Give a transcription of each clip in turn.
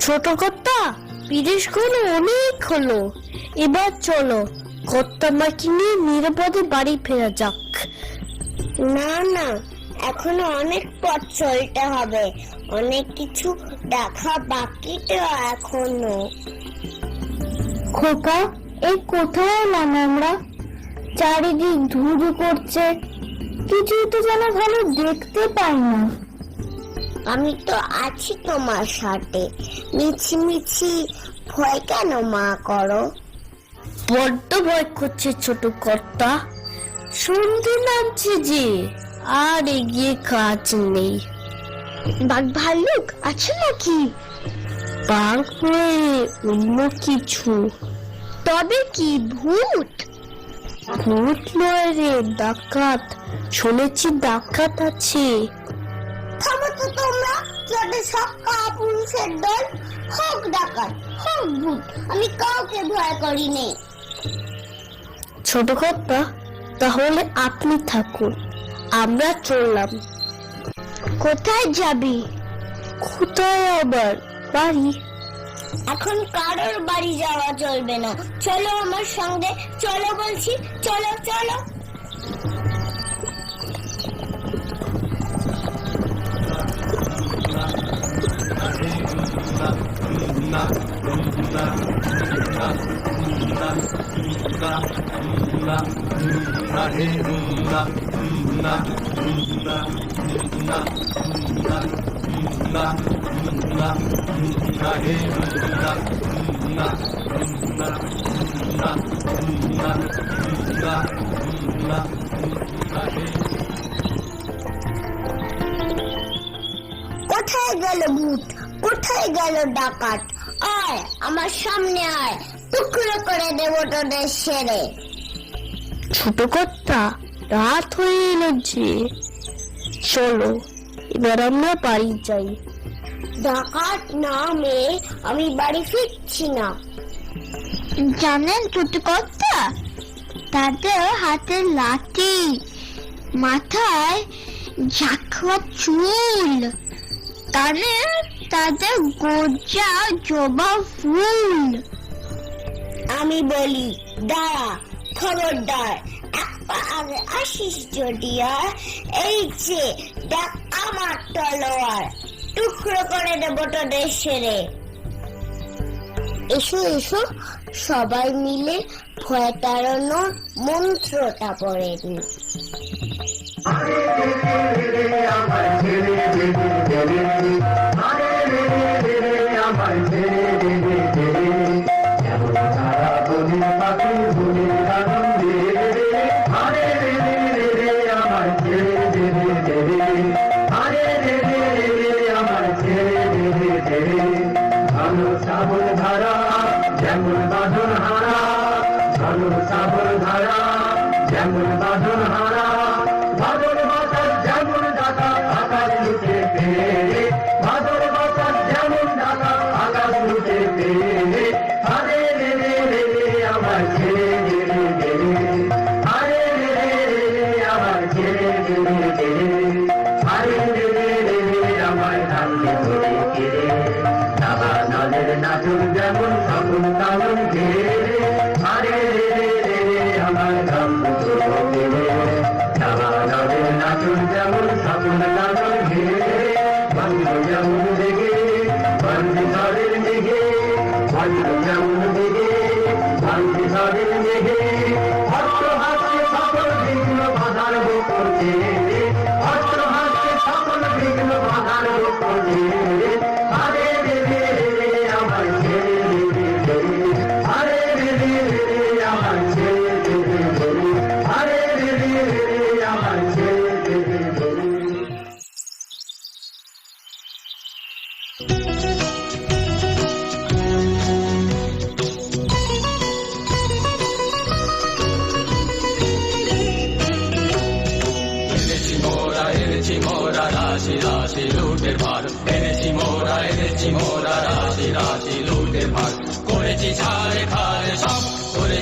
ছোট কর্তা বিদেশগুলো অনেক হলো। এবার চলো। কর্তা মাকে নিয়ে নিরাপদে বাড়ি ফেরা যাক। না না এখনও অনেক পথ চলতে হবে। অনেক কিছু দেখা বাকি তো এখনও। খোকা এই কোথায় এলাম আমরা? চারিদিক ধুধু করছে। কিছুই তো যেন ভালো দেখতে পাই না। আমি তো আছি তোমার সাথে। মিছি মিছি ভয় কেন মা করো? বড্ড ভয় করছে ছোট কর্তা। সন্ধে নামছে যে আর এগিয়ে কাজ নেই। বাঘ ভাল্লুক আছে নাকি? বাঘ নয় অন্য কিছু। তবে কি ভূত? ভূত নয় রে ডাকাত। শুনেছি ডাকাত আছে। থামো তো তোমরা? যাদের সব পুরুষের দল হোক ডাকাত হোক ভূত আমি কাউকে ভয় করি নেই ছোট কর্তা তাহলে আপনি থাকুন আমরা চললাম। কোথায় যাবি? কোথায় আবার? বাড়ি? এখন কারোর বাড়ি যাওয়া চলবে না। চলো আমার সঙ্গে চলো বলছি চলো চলো। কোথায় গেল ভূত? কোথায় গেল ডাকাত? আয় আমার সামনে আয়। টুকরো করে দেবো তোদের সেরে। ছোট কর্তা রাত হয়ে এলো যে। চলো এবার আমরা বাড়ি যাই। ডাকাত নামে আমি বাড়ি ফিরছি না। জানেন টুটুকর্তা তাদের হাতে লাঠি মাথায় ঝাঁকড়া চুল কানে তাদের গোজা জবা ফুল। আমি বলি, দাঁড়া, খবরদার। এক পা আগে আসিস যদি আর এই যে, দেখ আমার তলোয়ার। টুকরো করে দেবো তোদের সেরে। এসো এসো। সবাই মিলে ভয় তাড়ানোর মন্ত্রটা পড়ে নি। সাবল साबुन धारा जय मुर्दा धुनहारा भव যেমন জেগে শান্তি সারেন জেগে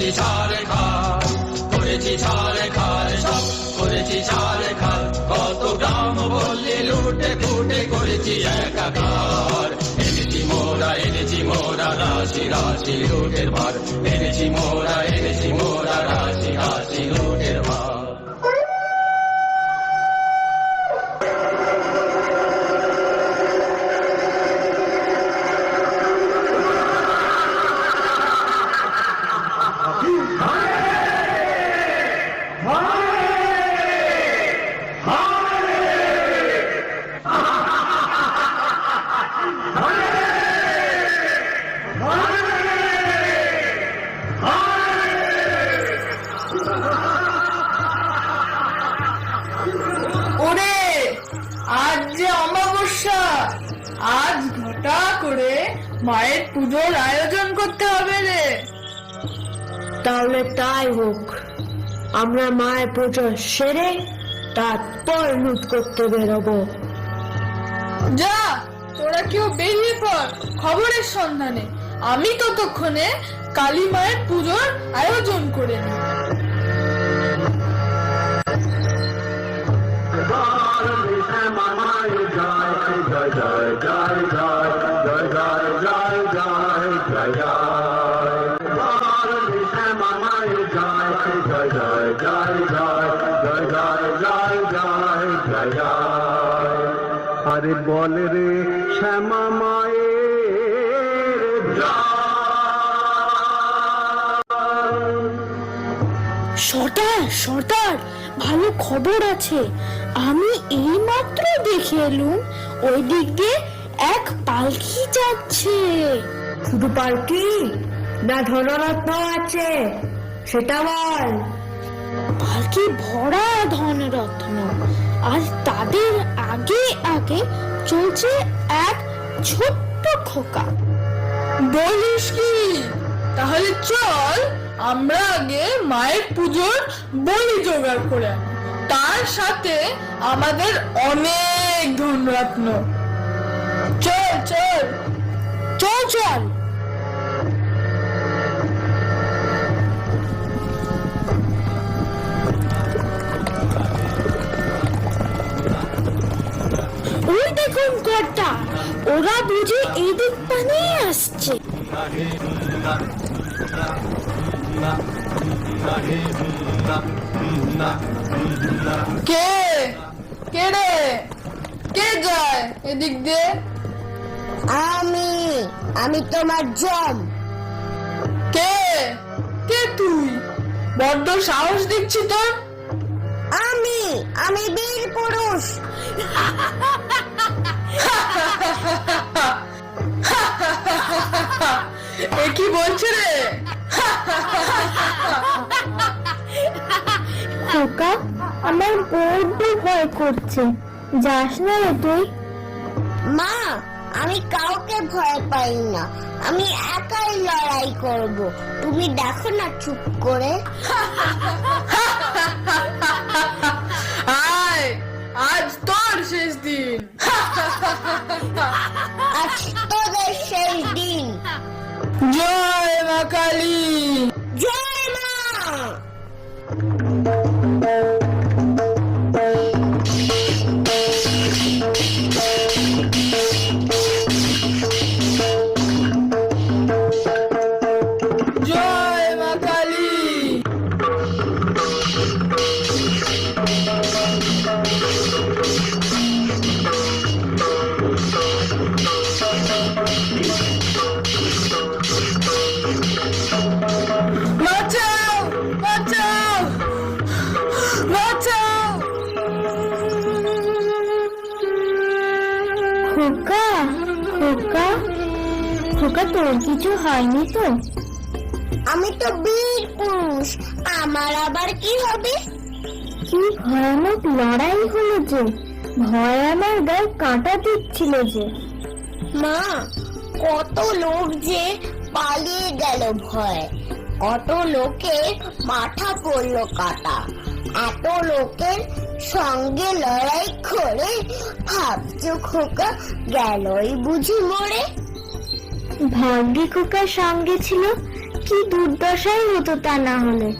করেছি ছাড়ে খার করেছি ছাড়ে খারে সব করেছি ছাড়ে খার কত গ্রাম বললে লুটে ফুটে করেছি একাকার। এনেছি মোরা এনেছি মোরা, রাশি রাশি, লুটের ভার। এনেছি মোরা এনেছি মোরা, রাশি রাশি, লুটের ভার। মায়ের পুজোর আয়োজন করতে হবে রে। তাহলে তাই হোক। আমরা মায়ের পুজো সেরে তারপর লুট করতে বেরোবো। যা তোরা কেউ বেরিয়ে পড় খবরের সন্ধানে। আমি ততক্ষণে কালী মায়ের পুজোর আয়োজন করে নিই আরে বল রে শ্যামা মায়ের সর্দার সর্দার ভালো খবর আছে। আমি এই মাত্র দেখে এলুম ওই দিক দিয়ে এক পালকি যাচ্ছে। শুধু পালকি না ধনরত্ন আছে সেটা বল। পালকি ভরা ধনরত্ন আর তাদের আগে আগে চলছে এক ছোট্ট খোকা। বলিস কি? তাহলে চল, আমরা আগে মায়ের পুজোর বলি জোগাড় করে। তার সাথে আমাদের অনেক ধনরত্ন। চল চল। চল চল। কর্তা ওরা বুঝি এই দিক বানিয়ে আসছে। কে? কে রে? কে যায় এদিক দিয়ে? আমি আমি তোমার জম কে? কে তুই? বড্ড সাহস দিচ্ছি তোর। আমি আমি বীর পুরুষ। এ কি বলছে রে? খোকা আমার বড্ড ভয় করছে যাস না রে তুই। মা আমি কাউকে ভয় পাই না। আমি একাই লড়াই করব। তুমি দেখো না চুপ করে। আয় আজ তোর শেষ দিন। আজ তোদের শেষ দিন। জয় মা কালী। জয় খোকা তোর কিছু হয়নি তো? আমি তো বীর পুরুষ আমার আবার কি হবে? কি ভয়ানক লড়াই হলো যে ভয় আমার গায়ে কাঁটা দিচ্ছিল যে। মা কত লোক যে পালিয়ে গেল ভয় কত লোকে মাথা পড়ল কাটা এত লোকের সঙ্গে লড়াই করে ভাবছ খোকা গেলই বুঝি মরে। ভাগ্যে খোকার সঙ্গে ছিল, কি দুর্দশাই হতো তা না হলে।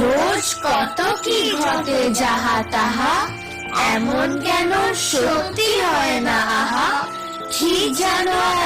রোজ কত কি ঘটে যাহা তাহা, এমন কেন সত্যি হয় না, আহা কি যেন এক